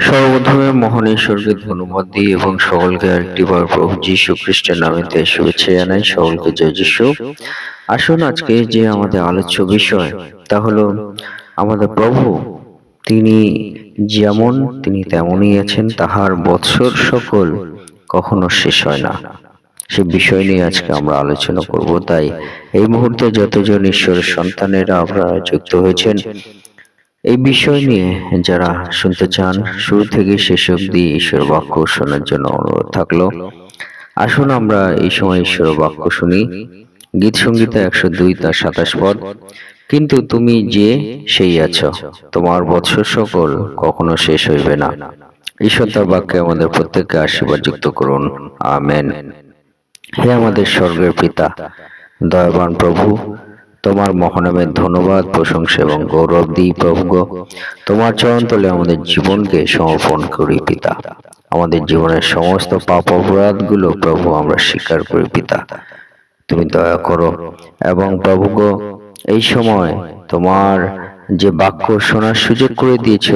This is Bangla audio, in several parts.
সর্বপ্রথমে মহান ঈশ্বরকে ধন্যবাদ দিই এবং সকলকে আরেকটিবার প্রভু যীশু খ্রিস্টের নামেতে শুভেচ্ছা জানাই, সকলকে জয় যীশু। আসুন আজকে যে আমাদের আলোচ্য বিষয়, তা হলো আমাদের প্রভু, তিনি যেমন তিনি তেমনই আছেন, তাহার বৎসর সকল কখনো শেষ হয় না। সে বিষয় নিয়ে আজকে আমরা আলোচনা করব, তাই এই মুহূর্তে যতজন ঈশ্বরের সন্তানেরা আপনারা যুক্ত হয়েছেন এই বিষয় নিয়ে যারা শুনতে চান, শুরু থেকে শেষ অবধি ঈশ্বর বাক্য শোনার জন্য অনুরোধ থাকল। আসুন আমরা এই সময় ঈশ্বর বাক্য শুনি। গীত সঙ্গীতা একশো দুই, তার সাতাশ পদ। কিন্তু তুমি যে সেই আছো, তোমার বৎসর সকল কখনো শেষ হইবে না। ঈশ্বর তার বাক্যে আমাদের প্রত্যেককে আশীর্বাদ যুক্ত করুন। আমেন। হে আমাদের স্বর্গের পিতা, দয়াবান প্রভু তোমার মহানামের ধন্যবাদ, প্রশংসা এবং গৌরব দিই প্রভুগ। তোমার চরণ তলে আমাদের জীবনকে সমর্পণ করি পিতা। আমাদের জীবনের সমস্ত পাপ অপরাধগুলো প্রভু আমরা স্বীকার করি পিতা। তুমি দয়া করো এবং প্রভু গো এই সময় তোমার যে বাক্য শোনার সুযোগ করে দিয়েছ,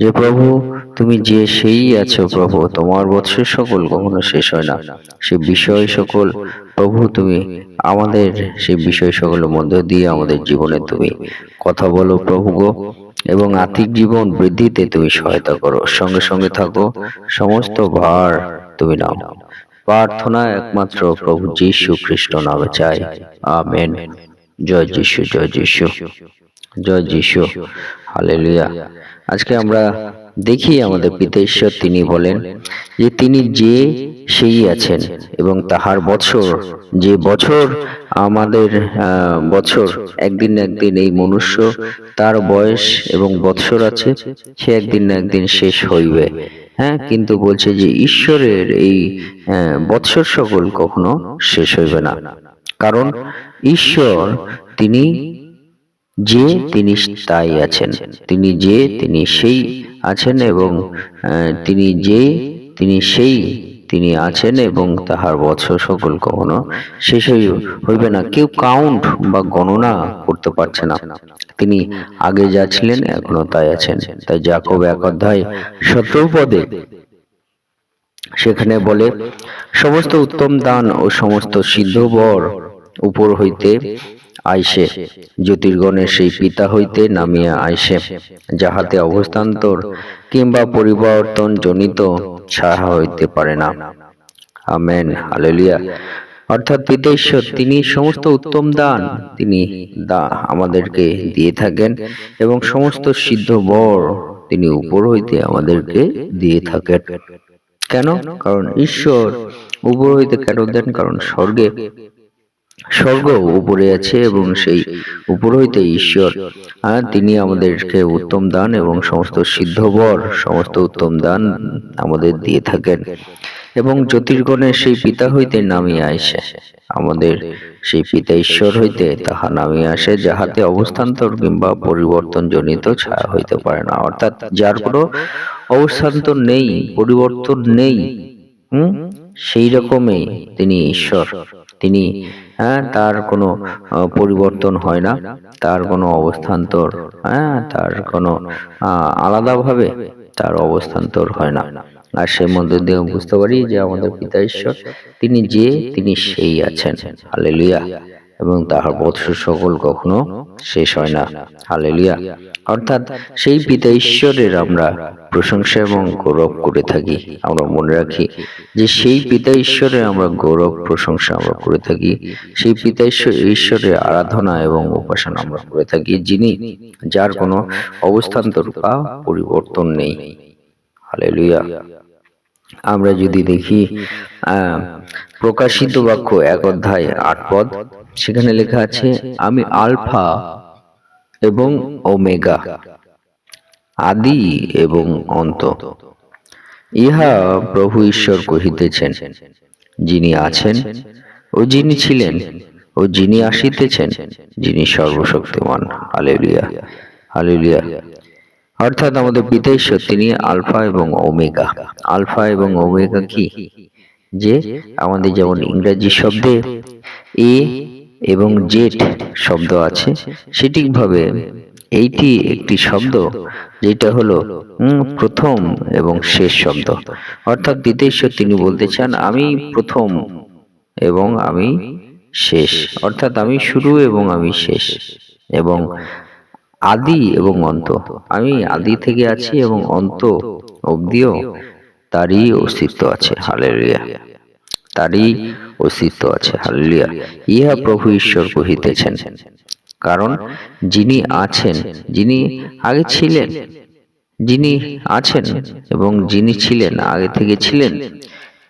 যে প্রভু, তুমি যে সেই আছো প্রভু, তোমার বৎসর সকল কখনো শেষ হয় না। সে বিষয় সকল, প্রভু, তুমি আমাদের সেই বিষয় সকলের মধ্য দিয়ে আমাদের জীবনে তুমি কথা বলো প্রভু গো, এবং আর্থিক জীবন বৃদ্ধিতে তুমি সহায়তা করো। সঙ্গে সঙ্গে থাকো, সমস্ত ভার তুমি নাও। প্রার্থনা একমাত্র প্রভু যীশু খ্রিস্ট নামে চাই। আমেন। জয় যিশু জয় যিশু জয় যিশু। হালেলুয়া। আজকে আমরা দেখি আমাদের পিতা ঈশ্বর তিনি বলেন যে তিনি যে সেই আছেন এবং তাহার বছর, যে বছর আমাদের বছর, একদিন না একদিন এই মনুষ্য তার বয়স এবং বৎসর আছে, সে একদিন না একদিন শেষ হইবে। হ্যাঁ কিন্তু বলছে যে ঈশ্বরের এই বৎসর সকল কখনো শেষ হইবে না। কারণ ঈশ্বর তিনি যে তিনি তাই আছেন। তিনি যে তিনি সেই আছেন এবং তিনি যে তিনি সেই তিনি আছেন এবং তাহার বছর সকল কখনো শেষ হইবে না। কেউ কাউন্ট বা গণনা করতে পারছে না। তিনি আগে যা ছিলেন এখনও তাই আছেন। তাই জাকব এক অধ্যায় সতেরো পদে সেখানে বলে, সমস্ত উত্তম দান ও সমস্ত সিদ্ধ বর উপর হইতে আইসে। জ্যোতির্গণের সেই পিতা হইতে নামিয়া আইসে, যাহাতে অবস্থান্তর কিংবা পরিবর্তন জনিত ছায়া হইতে পারে না। Amen, hallelujah. অর্থাৎ পিতা ঈশ্বর তিনি সমস্ত উত্তম দান তিনি দা, আমাদেরকে দিয়ে থাকেন এবং সমস্ত সিদ্ধ বর তিনি উপর হইতে আমাদেরকে দিয়ে থাকেন। কেন? কারণ ঈশ্বর উপর হইতে কেন দেন? কারণ স্বর্গে স্বর্গ উপরে আছে এবং সেই উপর হইতে ঈশ্বর। আহ, তিনি আমাদেরকে উত্তম দান এবং সমস্ত সিদ্ধবর সমস্ত উত্তম দান আমাদের দিয়ে থাকেন। এবং জ্যোতির্গণের সেই পিতা হইতে নামিয়ে আসে। আমাদের সেই পিতা ঈশ্বর হইতে তাহা নামিয়ে আসে যাহাতে অবস্থান্তর কিংবা পরিবর্তন জনিত ছায়া হইতে পারে না। অর্থাৎ যার কোনো অবস্থান্তর নেই পরিবর্তন নেই। হুম? সেই রকমই তিনি ঈশ্বর। তিনি হ্যাঁ তার কোনো পরিবর্তন হয় না। তার কোনো অবস্থান্তর হ্যাঁ তার কোনো আলাদাভাবে তার অবস্থান্তর হয় না। আর সেই মধ্যে দিয়ে বুঝতে পারি যে আমাদের পিতা ঈশ্বর, তিনি যে, তিনি সেই আছেন। হালেলুয়া। এবং তাহার বৎসর সকল কখনো শেষ হয় না। হালেলুয়া। অর্থাৎ সেই পিতা ঈশ্বরের আমরা প্রশংসা এবং গৌরব করে থাকি। আমরা মনে রাখি যে সেই পিতা ঈশ্বরের আমরা গৌরব, প্রশংসা আমরা করে থাকি। সেই পিতা ঈশ্বর ঈশ্বরের আরাধনা এবং উপাসনা আমরা করে থাকি, যিনি যার কোনো অবস্থান্তর বা পরিবর্তন নেই। হালেলুয়া। আমরা যদি দেখি প্রকাশিত বাক্য এক অধ্যায় আট পদ সেখানে লেখা আছে আমি আলফা এবং ওমেগা আদি এবং অন্ত। ইহা প্রভু ঈশ্বর কহিতেছেন যিনি আছেন ও যিনি ছিলেন ও যিনি আসিতেছেন যিনি সর্বশক্তিমান। Hallelujah hallelujah. অর্থাৎ আমাদের পিতা ঈশ্বর তিনি আলফা এবং ওমেগা। আলফা এবং ওমেগা কি? যে আমাদের যেমন ইংরেজি শব্দে এ এবং জেড শব্দ আছে সঠিকভাবে এইটি একটি শব্দ যেটা হলো প্রথম এবং শেষ শব্দ। অর্থাৎ বিদেশ্বর তিনি বলতে চান আমি প্রথম এবং আমি শেষ। অর্থাৎ আমি শুরু এবং আমি শেষ এবং আদি এবং অন্ত। আমি আদি থেকে আছি এবং অন্ত অবধিও তারই অস্তিত্ব আছে। হালেলুয়া। তারই অস্তিত্ব আছে। হালেলুয়া ইহা প্রভু ঈশ্বর কহিতেছেন। কারণ যিনি আছেন যিনি আগে ছিলেন যিনি আছেন এবং যিনি ছিলেন আগে থেকে ছিলেন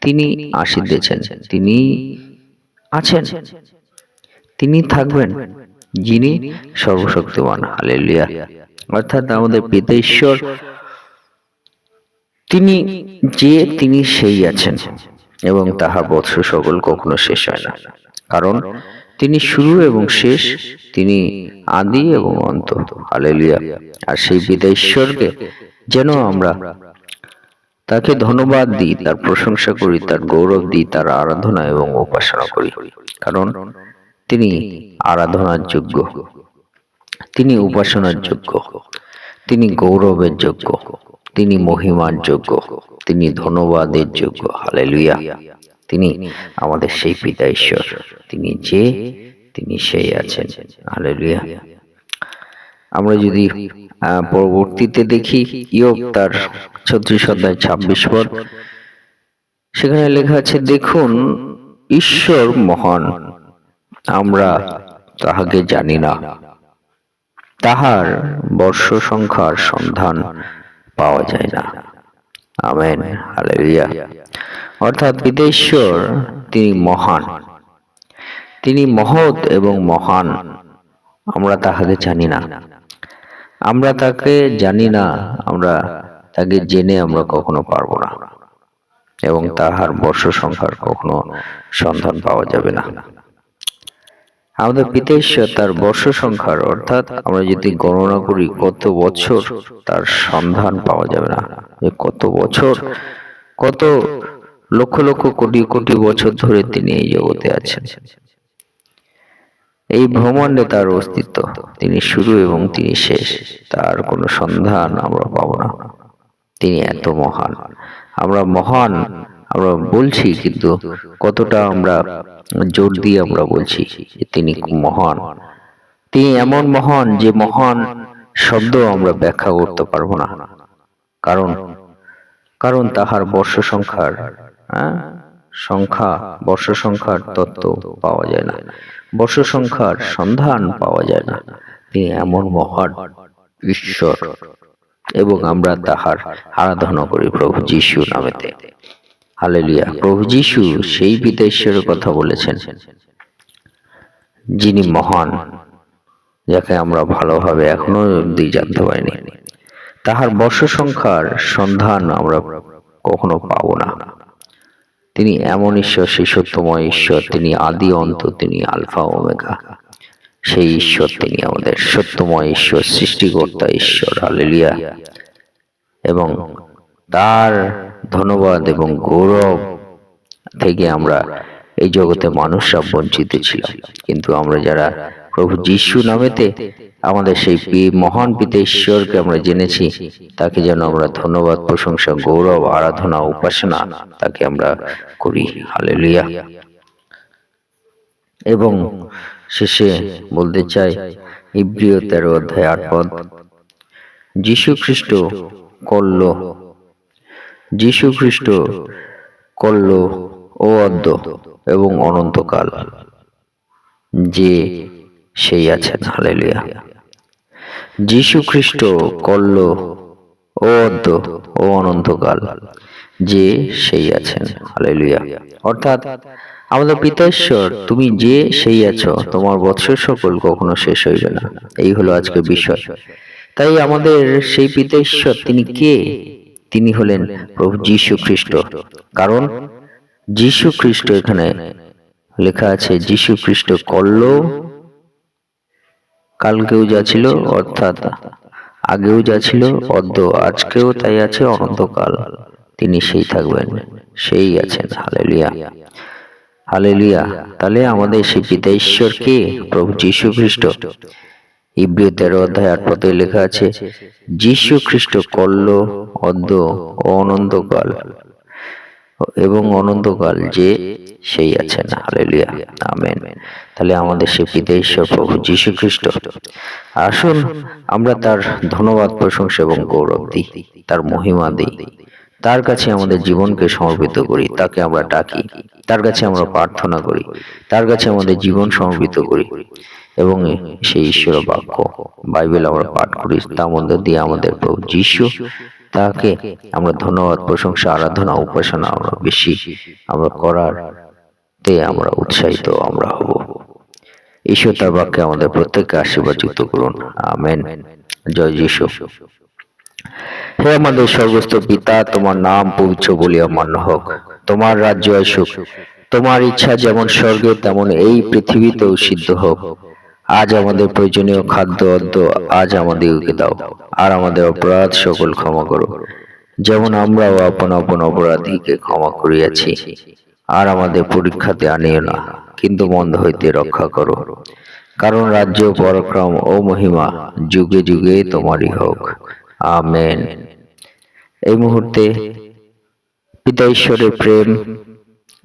তিনি আসিতেছেন তিনি আছেন। তিনি থাকবেন। যিনি সর্বশক্তিমান। হালেলুয়া অর্থাৎ আমাদের পিতা ঈশ্বর তিনি যে তিনি সেই আছেন। এবং তাহা বৎস সকল কখনো শেষ হয় না। কারণ তিনি শুরু এবং শেষ তিনি আদি এবং অন্ত। আলেলিয়া আর সেই পিতা ঈশ্বরকে যেন আমরা তাকে ধন্যবাদ দিই তার প্রশংসা করি তার গৌরব দিই তার আরাধনা এবং উপাসনা করি। কারণ তিনি আরাধনার যোগ্য তিনি উপাসনার যোগ্য তিনি গৌরবের যোগ্য। তিনি মহিমার যোগ্য, তিনি ধন্যবাদের যোগ্য, হালেলুয়া। তিনি আমাদের সেই পিতা ঈশ্বর, তিনি যে, তিনি সেই আছেন, হালেলুয়া। আমরা যদি পরবর্তীতে দেখি ইয়োগ তার ছত্রিশ অধ্যায় ছাব্বিশ পদ, সেখানে লেখা আছে, দেখুন, ঈশ্বর মহান, আমরা তাহাকে জানি না। তাহার বর্ষ সংখ্যার সন্ধান পাওয়া যায় না। Amen, hallelujah. অর্থাৎ বিদেশ্বর তিনি মহান। তিনি মহৎ এবং মহান। আমরা তাহাকে জানি না। আমরা তাকে জানি না, আমরা তাকে জেনে আমরা কখনো পারব না। এবং তাহার বর্ষ সংখ্যার কখনো সন্ধান পাওয়া যাবে না। আমাদের ঈশ্বর তার বর্ষ সংখ্যার অর্থাৎ আমরা যদি গণনা করি কত বছর তার সন্ধান পাওয়া যাবে না? যে কত বছর কত লক্ষ লক্ষ কোটি কোটি বছর ধরে তিনি এই জগতে আছেন। এই ব্রহ্মাণ্ডে তার অস্তিত্ব তিনি শুরু এবং তিনি শেষ তার কোনো সন্ধান আমরা পাবো না। তিনি এত মহান। আমরা মহান আমরা বলছি কিন্তু কতটা আমরা জোর দিয়ে আমরা বলছি তিনি মহান। তিনি এমন মহান যে মহান শব্দ আমরা ব্যাখ্যা করতে পারব না। কারণ কারণ তাহার বর্ষ সংখ্যার হ্যাঁ, সংখ্যা বর্ষ সংখ্যার তত্ত্ব পাওয়া যায় না। বর্ষ সংখ্যার সন্ধান পাওয়া যায় না। তিনি এমন মহান ঈশ্বর এবং আমরা তাহার আরাধনা করি প্রভু যিশু নামেতে। হালেলুয়া। প্রভু যিশু সেই পিতা ঈশ্বরের কথা বলেছেন। যিনি মহান, যাকে আমরা ভালোভাবে এখনও অব্দি জানতে পারিনি। তাহার বর্ষ সংখ্যার সন্ধান আমরা কখনো পাবো না। তিনি এমন ঈশ্বর, সেই সত্যময় ঈশ্বর, তিনি আদি অন্ত, তিনি আলফা, ওমেগা। সেই ঈশ্বর তিনি আমাদের সত্যময় ঈশ্বর, সৃষ্টিকর্তা ঈশ্বর। হালেলিয়া। এবং তার ধন্যবাদ এবং গৌরব থেকে আমরা এই জগতে মানুষরা বঞ্চিত ছিলাম। কিন্তু আমরা যারা প্রভু যিশু নামেতে আমাদের সেই মহান পিতা ঈশ্বরকে আমরা জেনেছি, তাকে যেন আমরা ধন্যবাদ, প্রশংসা, গৌরব, আরাধনা, উপাসনা তাকে আমরা করি। হালেলুয়া। এবং শেষে বলতে চাই, ইব্রিয় তেরো অধ্যায় আট পদ, যীশু খ্রিস্ট করল যীশু খ্রিস্ট করল ও অদ্য এবং অনন্তকাল, যে সেই আছেন। হালেলুয়া। যীশু খ্রিস্ট করল ও অদ্য ও অনন্তকাল, যে সেই আছেন। হালেলুয়া। অর্থাৎ আমাদের পিতাশ্বর তুমি যে সেই আছো, তোমার বৎসর সকল কখনো শেষ হইবে না। এই হলো আজকে বিষয়। তাই আমাদের সেই পিতাশ্বর তিনি কে? তিনি হলেন প্রভু যীশু খ্রিস্ট। কারণ যীশু খ্রিস্ট এখানে লেখা আছে, যীশু খ্রিস্ট করল কালকেও যা ছিল অর্থাৎ আগেও যা ছিল অদ্য আজকেও তাই আছে, অনন্তকাল তিনি সেই থাকবেন, সেই আছেন। হালেলিয়া। হালেলিয়া। তাহলে আমাদের সেই পিতা ঈশ্বর কে? প্রভু যীশু খ্রিস্ট। ইব্রিয় তেরো অধ্যায় আট পথে লেখা আছে, যীশু খ্রিস্ট কল্ল অদ্য অনন্তকাল। এবং অনন্তকাল যে সেই আছেন। হালেলুয়া। আমেন। তাহলে আমাদের সে পিতা ঈশ্বর প্রভু যীশু খ্রিস্ট। আসুন আমরা তার ধন্যবাদ, প্রশংসা এবং গৌরব দিই, তার মহিমা দিই। তার কাছে আমাদের জীবনকে সমর্পিত করি, তাকে আমরা ডাকি, তার কাছে আমরা প্রার্থনা করি, তার কাছে আমাদের জীবন সমর্পিত করি। এবং সেই ঈশ্বর বাক্য, বাইবেল আমরা পাঠ করি, তার মধ্যে দিয়ে আমাদের প্রভু যিশু, তাকে আমরা ধন্যবাদ, প্রশংসা, আরাধনা, উপাসনা আমরা বেশি আমরা করার তে আমরা উৎসাহিত আমরা হব। ঈশ্বর তার বাক্যে আমাদের প্রত্যেককে আশীর্বাদ যুক্ত করুন। আমেন। জয় যিশু। হে আমাদের সর্বস্ত পিতা, তোমার নাম পবিত্র বলিয়া মান্য হোক। তোমার রাজ্য আসুক। তোমার ইচ্ছা যেমন স্বর্গে, তেমন এই পৃথিবীতেও সিদ্ধ হোক। আজ আমাদের প্রয়োজনীয় খাদ্য, অদ্য আজ আমাদেরকে দাও। আর আমাদের অপরাধ সকল ক্ষমা করো। যেমন আমরাও আপন আপন অপরাধীকে ক্ষমা করিয়াছি, আর আমাদের পরীক্ষাতে আনিও না, কিন্তু মন্দ হইতে রক্ষা করো। কারণ রাজ্য, পরাক্রম ও মহিমা যুগে যুগে তোমারই হোক। আমেন। এই মুহূর্তে পিতা ঈশ্বরের প্রেম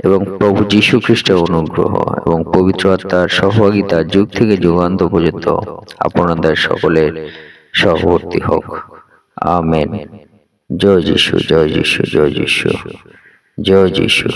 এবং প্রভু যীশু খ্রিস্টের অনুগ্রহ এবং পবিত্র আত্মার সহভাগিতা যুগ থেকে যুগান্ত পর্যন্ত আপনাদের সকলের সহবর্তী হোক। আমেন। জয় যিশু জয় যিশু জয় যিশু জয় যিশু।